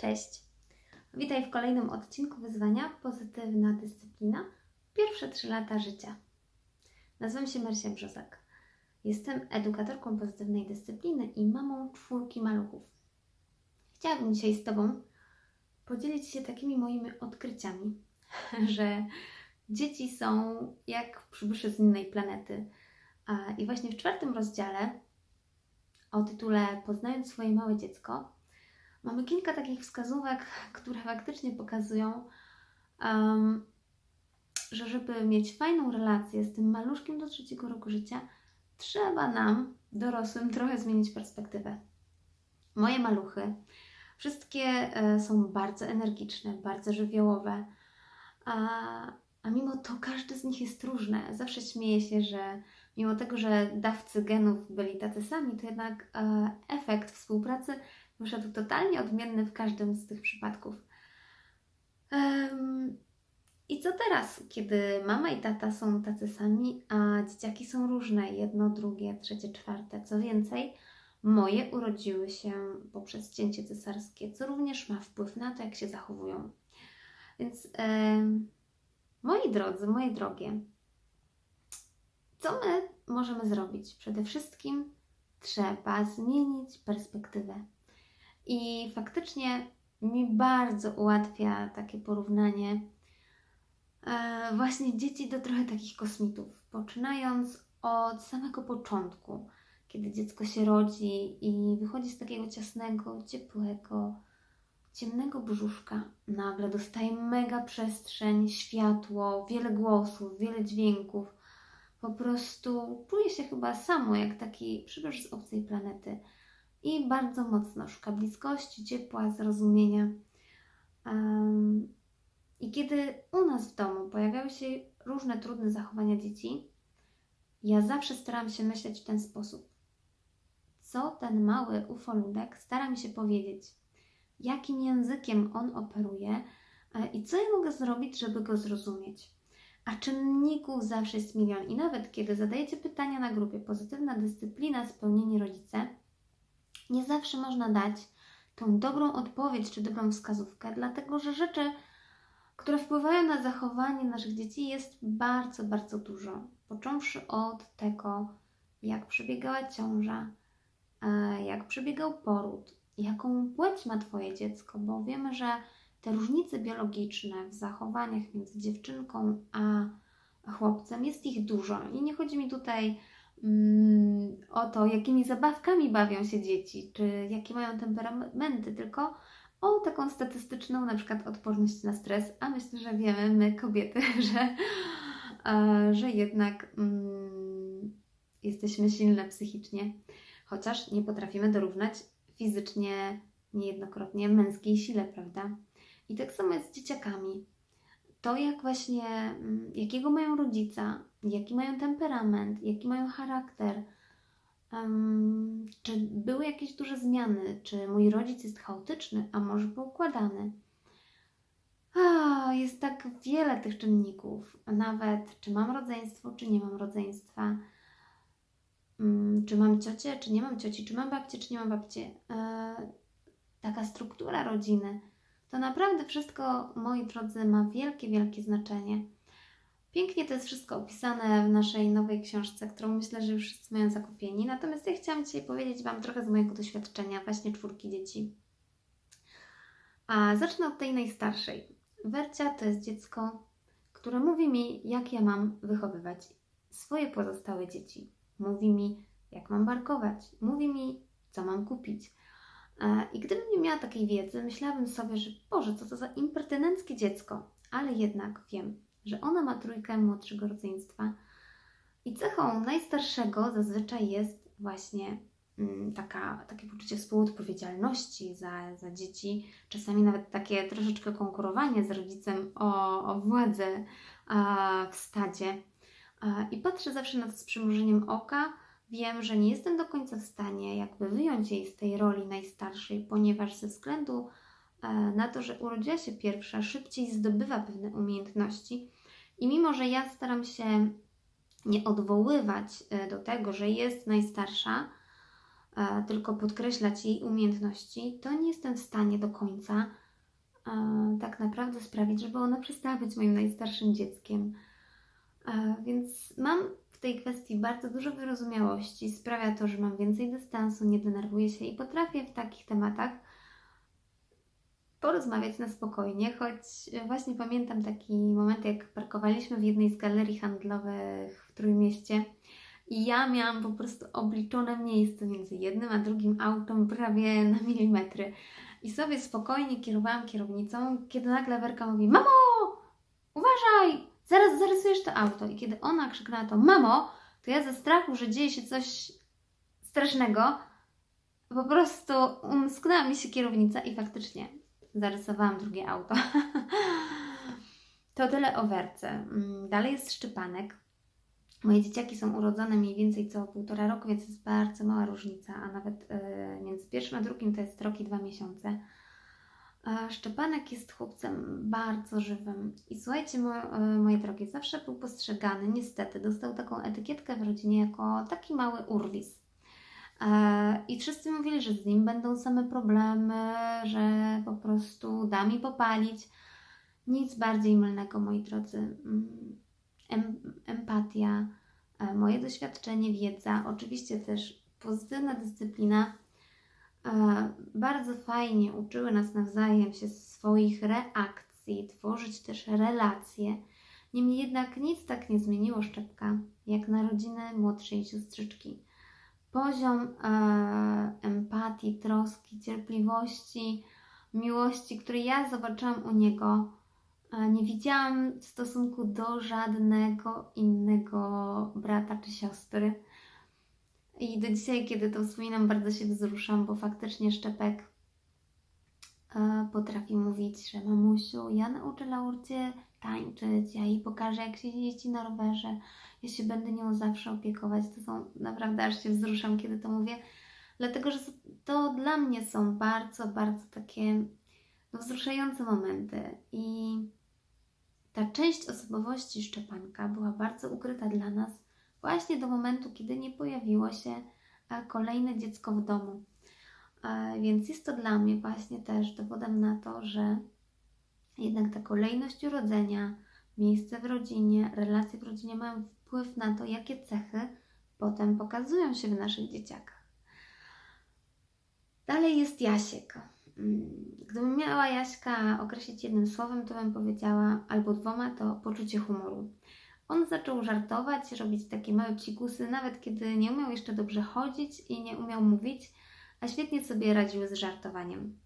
Cześć! Witaj w kolejnym odcinku wyzwania Pozytywna Dyscyplina. Pierwsze trzy lata życia. Nazywam się Marcia Brzozak. Jestem edukatorką pozytywnej dyscypliny i mamą czwórki maluchów. Chciałabym dzisiaj z Tobą podzielić się takimi moimi odkryciami, że dzieci są jak przybysze z innej planety. I właśnie w czwartym rozdziale o tytule Poznając swoje małe dziecko mamy kilka takich wskazówek, które faktycznie pokazują, um, że żeby mieć fajną relację z tym maluszkiem do trzeciego roku życia, trzeba nam, dorosłym, trochę zmienić perspektywę. Moje maluchy, wszystkie e, są bardzo energiczne, bardzo żywiołowe, a, a mimo to każdy z nich jest różny. Zawsze śmieję się, że mimo tego, że dawcy genów byli tacy sami, to jednak e, efekt współpracy wyszedł totalnie odmienny w każdym z tych przypadków. Um, I co teraz, kiedy mama i tata są tacy sami, a dzieciaki są różne, jedno, drugie, trzecie, czwarte. Co więcej, moje urodziły się poprzez cięcie cesarskie, co również ma wpływ na to, jak się zachowują. Więc um, moi drodzy, moje drogie, co my możemy zrobić? Przede wszystkim trzeba zmienić perspektywę. I faktycznie mi bardzo ułatwia takie porównanie e, właśnie dzieci do trochę takich kosmitów. Poczynając od samego początku, kiedy dziecko się rodzi i wychodzi z takiego ciasnego, ciepłego, ciemnego brzuszka, nagle dostaje mega przestrzeń, światło, wiele głosów, wiele dźwięków. Po prostu czuje się chyba samo jak taki przybysz z obcej planety i bardzo mocno szuka bliskości, ciepła, zrozumienia. Um, I kiedy u nas w domu pojawiały się różne trudne zachowania dzieci, ja zawsze staram się myśleć w ten sposób. Co ten mały ufoludek stara mi się powiedzieć? Jakim językiem on operuje e, i co ja mogę zrobić, żeby go zrozumieć? A czynników zawsze jest milion. I nawet kiedy zadajecie pytania na grupie pozytywna dyscyplina, spełnienie rodzice, nie zawsze można dać tą dobrą odpowiedź czy dobrą wskazówkę, dlatego że rzeczy, które wpływają na zachowanie naszych dzieci, jest bardzo, bardzo dużo. Począwszy od tego, jak przebiegała ciąża, e, jak przebiegał poród, jaką płeć ma Twoje dziecko, bo wiemy, że te różnice biologiczne w zachowaniach między dziewczynką a chłopcem jest ich dużo. I nie chodzi mi tutaj o to, jakimi zabawkami bawią się dzieci, czy jakie mają temperamenty, tylko o taką statystyczną na przykład odporność na stres, a myślę, że wiemy my kobiety, że, e, że jednak mm, jesteśmy silne psychicznie, chociaż nie potrafimy dorównać fizycznie niejednokrotnie męskiej sile, prawda? I tak samo jest z dzieciakami. To, jak właśnie, mm, jakiego mają rodzica, jaki mają temperament, jaki mają charakter, um, czy były jakieś duże zmiany, czy mój rodzic jest chaotyczny, a może poukładany. A, jest tak wiele tych czynników, nawet czy mam rodzeństwo, czy nie mam rodzeństwa, um, czy mam ciocię, czy nie mam cioci, czy mam babcię, czy nie mam babcię. E, taka struktura rodziny to naprawdę wszystko, moi drodzy, ma wielkie, wielkie znaczenie. Pięknie to jest wszystko opisane w naszej nowej książce, którą myślę, że już wszyscy mają zakupieni. Natomiast ja chciałam dzisiaj powiedzieć Wam trochę z mojego doświadczenia, właśnie czwórki dzieci. A zacznę od tej najstarszej. Wercia to jest dziecko, które mówi mi, jak ja mam wychowywać swoje pozostałe dzieci. Mówi mi, jak mam barkować. Mówi mi, co mam kupić. E, I gdybym nie miała takiej wiedzy, myślałabym sobie, że Boże, co to za impertynenckie dziecko. Ale jednak wiem, że ona ma trójkę młodszego rodzeństwa. I cechą najstarszego zazwyczaj jest właśnie mm, taka, takie poczucie współodpowiedzialności za, za dzieci, czasami nawet takie troszeczkę konkurowanie z rodzicem o, o władzę a, w stadzie. A, I patrzę zawsze na to z przymrużeniem oka, Wiem, że nie jestem do końca w stanie jakby wyjąć jej z tej roli najstarszej, ponieważ ze względu na to, że urodziła się pierwsza, szybciej zdobywa pewne umiejętności i mimo, że ja staram się nie odwoływać e, do tego, że jest najstarsza, e, tylko podkreślać jej umiejętności, to nie jestem w stanie do końca e, tak naprawdę sprawić, żeby ona przestała być moim najstarszym dzieckiem. E, Więc mam w tej kwestii bardzo dużo wyrozumiałości. Sprawia to, że mam więcej dystansu, nie denerwuję się i potrafię w takich tematach porozmawiać na spokojnie, choć właśnie pamiętam taki moment, jak parkowaliśmy w jednej z galerii handlowych w Trójmieście i ja miałam po prostu obliczone miejsce między jednym a drugim autem prawie na milimetry. I sobie spokojnie kierowałam kierownicą, kiedy nagle Werka mówi: Mamo, uważaj, zaraz zarysujesz to auto. I kiedy ona krzyknęła to mamo, to ja ze strachu, że dzieje się coś strasznego, po prostu umsknęła mi się kierownica i faktycznie zarysowałam drugie auto. to tyle o Werce. Mm, Dalej jest Szczepanek. Moje dzieciaki są urodzone mniej więcej co półtora roku, więc jest bardzo mała różnica, a nawet yy, między pierwszym a drugim to jest rok i dwa miesiące. Szczepanek jest chłopcem bardzo żywym. I słuchajcie, e, moje drogie, zawsze był postrzegany, niestety, dostał taką etykietkę w rodzinie jako taki mały urwis. E, I wszyscy mówili, że z nim będą same problemy, że po prostu da mi popalić. Nic bardziej mylnego, moi drodzy. Mm, Em, empatia, e, moje doświadczenie, wiedza, oczywiście też pozytywna dyscyplina e, bardzo fajnie uczyły nas nawzajem się swoich reakcji, tworzyć też relacje. Niemniej jednak nic tak nie zmieniło Szczepka, jak narodziny młodszej siostrzyczki. Poziom e, empatii, troski, cierpliwości, miłości, który ja zobaczyłam u niego, e, nie widziałam w stosunku do żadnego innego brata czy siostry. I do dzisiaj, kiedy to wspominam, bardzo się wzruszam, bo faktycznie Szczepek potrafi mówić, że mamusiu, ja nauczę Laurcie tańczyć, ja jej pokażę, jak się jeździ na rowerze, ja się będę nią zawsze opiekować. To są naprawdę, aż się wzruszam, kiedy to mówię, dlatego, że to dla mnie są bardzo, bardzo takie no, wzruszające momenty i ta część osobowości Szczepanka była bardzo ukryta dla nas właśnie do momentu, kiedy nie pojawiło się e, kolejne dziecko w domu. E, Więc jest to dla mnie właśnie też dowodem na to, że jednak ta kolejność urodzenia, miejsce w rodzinie, relacje w rodzinie mają wpływ na to, jakie cechy potem pokazują się w naszych dzieciakach. Dalej jest Jasiek. Mm, Gdybym miała Jaśka określić jednym słowem, to bym powiedziała albo dwoma, to poczucie humoru. On zaczął żartować, robić takie małe psikusy, nawet kiedy nie umiał jeszcze dobrze chodzić i nie umiał mówić, a świetnie sobie radził z żartowaniem.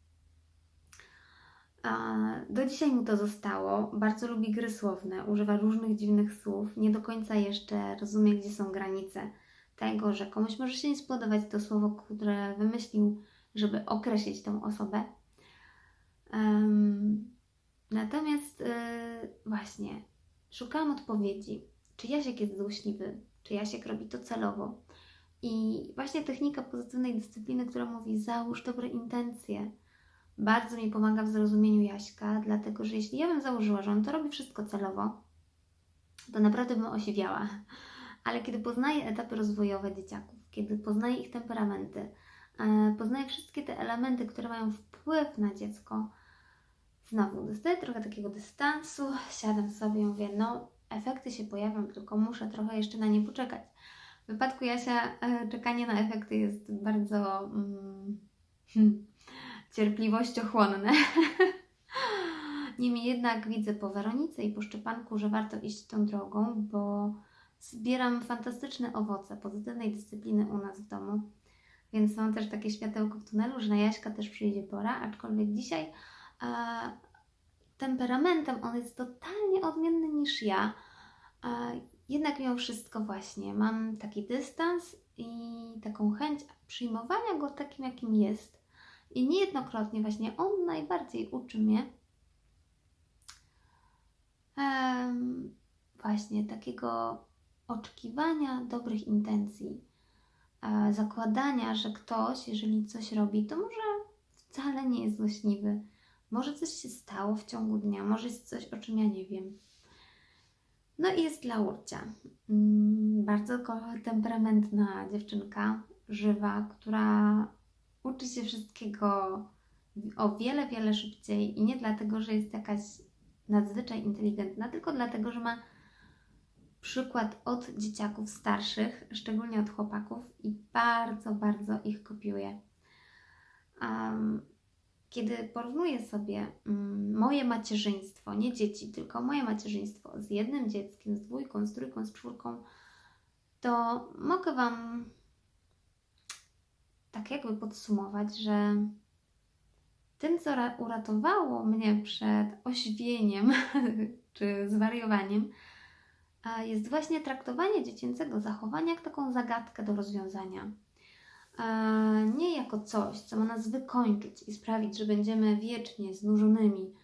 Do dzisiaj mu to zostało. Bardzo lubi gry słowne, używa różnych dziwnych słów. Nie do końca jeszcze rozumie, gdzie są granice tego, że komuś może się nie spodobać to słowo, które wymyślił, żeby określić tą osobę. Natomiast yy, właśnie szukałam odpowiedzi, czy Jasiek jest złośliwy, czy Jasiek robi to celowo. I właśnie technika pozytywnej dyscypliny, która mówi załóż dobre intencje, bardzo mi pomaga w zrozumieniu Jaśka, dlatego że jeśli ja bym założyła, że on to robi wszystko celowo, to naprawdę bym osiwiała. Ale kiedy poznaję etapy rozwojowe dzieciaków, kiedy poznaję ich temperamenty, e, poznaję wszystkie te elementy, które mają wpływ na dziecko, znowu dostaję trochę takiego dystansu, siadam sobie i mówię, no efekty się pojawią, tylko muszę trochę jeszcze na nie poczekać. W wypadku Jasia e, czekanie na efekty jest bardzo mm, cierpliwościochłonne. Niemniej jednak widzę po Weronice i po Szczepanku, że warto iść tą drogą, bo zbieram fantastyczne owoce pozytywnej dyscypliny u nas w domu. Więc mam też takie światełko w tunelu, że na Jaśka też przyjdzie pora, aczkolwiek dzisiaj e, temperamentem on jest totalnie odmienny niż ja. E, jednak mimo wszystko właśnie mam taki dystans i taką chęć przyjmowania go takim, jakim jest. I niejednokrotnie właśnie on najbardziej uczy mnie em, właśnie takiego oczekiwania dobrych intencji, e, zakładania, że ktoś, jeżeli coś robi, to może wcale nie jest złośliwy. Może coś się stało w ciągu dnia, może jest coś, o czym ja nie wiem. No i jest Laurcia. Mm, Bardzo temperamentna dziewczynka. żywa, która uczy się wszystkiego o wiele, wiele szybciej i nie dlatego, że jest jakaś nadzwyczaj inteligentna, tylko dlatego, że ma przykład od dzieciaków starszych, szczególnie od chłopaków i bardzo, bardzo ich kopiuje. Am, kiedy porównuję sobie mm, moje macierzyństwo, nie dzieci, tylko moje macierzyństwo z jednym dzieckiem, z dwójką, z trójką, z czwórką, to mogę Wam tak jakby podsumować, że tym, co ra- uratowało mnie przed oświeniem czy zwariowaniem, jest właśnie traktowanie dziecięcego zachowania jak taką zagadkę do rozwiązania. Nie jako coś, co ma nas wykończyć i sprawić, że będziemy wiecznie znużonymi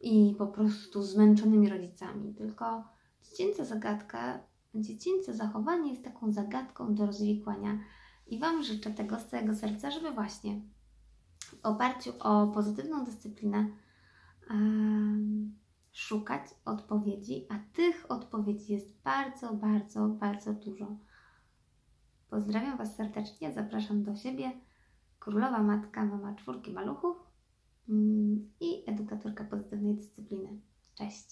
i po prostu zmęczonymi rodzicami, tylko dziecięca zagadka, dziecięce zachowanie jest taką zagadką do rozwikłania. I Wam życzę tego z całego serca, żeby właśnie w oparciu o pozytywną dyscyplinę szukać odpowiedzi, a tych odpowiedzi jest bardzo, bardzo, bardzo dużo. Pozdrawiam Was serdecznie, zapraszam do siebie. Królowa Matka, mama czwórki maluchów mm, i edukatorka pozytywnej dyscypliny. Cześć!